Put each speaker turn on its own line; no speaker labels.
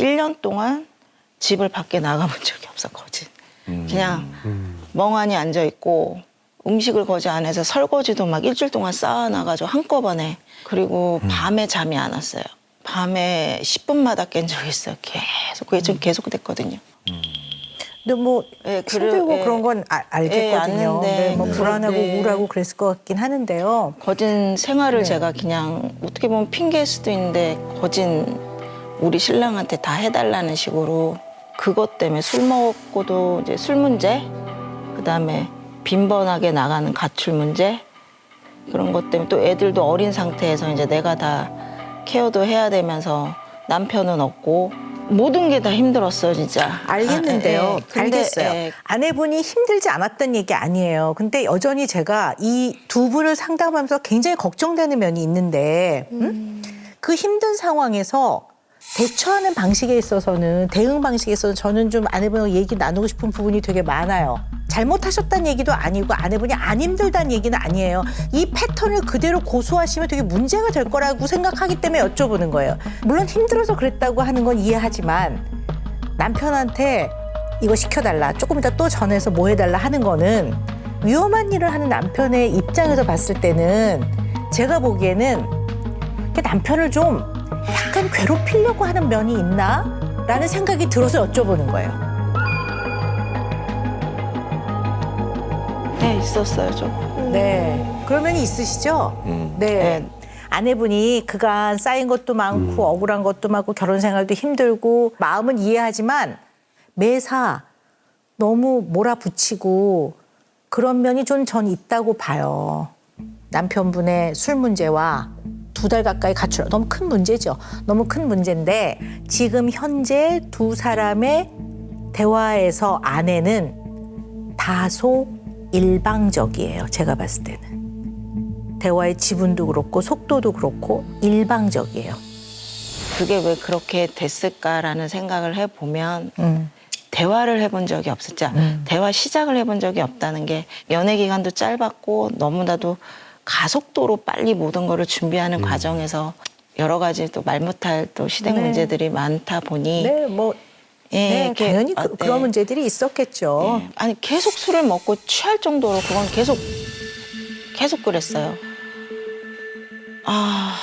1년 동안 집을 밖에 나가본 적이 없어 거진. 그냥 멍하니 앉아 있고 음식을 거지 안에서 설거지도 막 일주일 동안 쌓아놔가지고 한꺼번에 그리고 밤에 잠이 안 왔어요. 밤에 10분마다 깬 적이 있어요. 계속 그게 좀 계속 됐거든요.
근데 뭐
예, 그래-
힘들고
예.
그런 건 아- 알겠거든요.
예, 아는데
네, 뭐
네.
불안하고
네.
우울하고 그랬을 것 같긴 하는데요.
거진 생활을
네.
제가 그냥 어떻게 보면 핑계일 수도 있는데 거진 우리 신랑한테 다 해달라는 식으로 그것 때문에 술 먹고도 이제 술 문제 그 다음에 빈번하게 나가는 가출 문제 그런 것 때문에 또 애들도 어린 상태에서 이제 내가 다 케어도 해야 되면서 남편은 없고 모든 게 다 힘들었어요 진짜
알겠는데요.
아, 예, 예. 근데,
알겠어요.
예,
아내분이 힘들지 않았던 얘기 아니에요. 근데 여전히 제가 이 두 분을 상담하면서 굉장히 걱정되는 면이 있는데 음? 그 힘든 상황에서 대처하는 방식에 있어서는 대응 방식에 있어서 저는 좀 아내분하고 얘기 나누고 싶은 부분이 되게 많아요. 잘못하셨다는 얘기도 아니고 아내분이 안 힘들다는 얘기는 아니에요. 이 패턴을 그대로 고수하시면 되게 문제가 될 거라고 생각하기 때문에 여쭤보는 거예요. 물론 힘들어서 그랬다고 하는 건 이해하지만 남편한테 이거 시켜달라 조금 이따 또 전해서 뭐 해달라 하는 거는 위험한 일을 하는 남편의 입장에서 봤을 때는 제가 보기에는 그 남편을 좀 약간 괴롭히려고 하는 면이 있나? 라는 생각이 들어서 여쭤보는 거예요.
네 있었어요 좀
네. 그런 면이 있으시죠? 네.
네.
아내분이 그간 쌓인 것도 많고 억울한 것도 많고 결혼 생활도 힘들고 마음은 이해하지만 매사 너무 몰아붙이고 그런 면이 좀 전 있다고 봐요. 남편분의 술 문제와 두 달 가까이 가출 너무 큰 문제죠. 너무 큰 문제인데 지금 현재 두 사람의 대화에서 아내는 다소 일방적이에요. 제가 봤을 때는. 대화의 지분도 그렇고 속도도 그렇고 일방적이에요.
그게 왜 그렇게 됐을까라는 생각을 해보면
음.
대화를 해본 적이 없었죠. 대화 시작을 해본 적이 없다는 게 연애 기간도 짧았고 너무나도 가속도로 빨리 모든 거를 준비하는 과정에서 여러 가지 또 말 못할 또 시댁
네.
문제들이 많다 보니
네, 뭐
예,
네, 당연히
어,
그, 그런
네.
문제들이 있었겠죠.
예. 아니 계속 술을 먹고 취할 정도로 그건 계속 계속 그랬어요. 아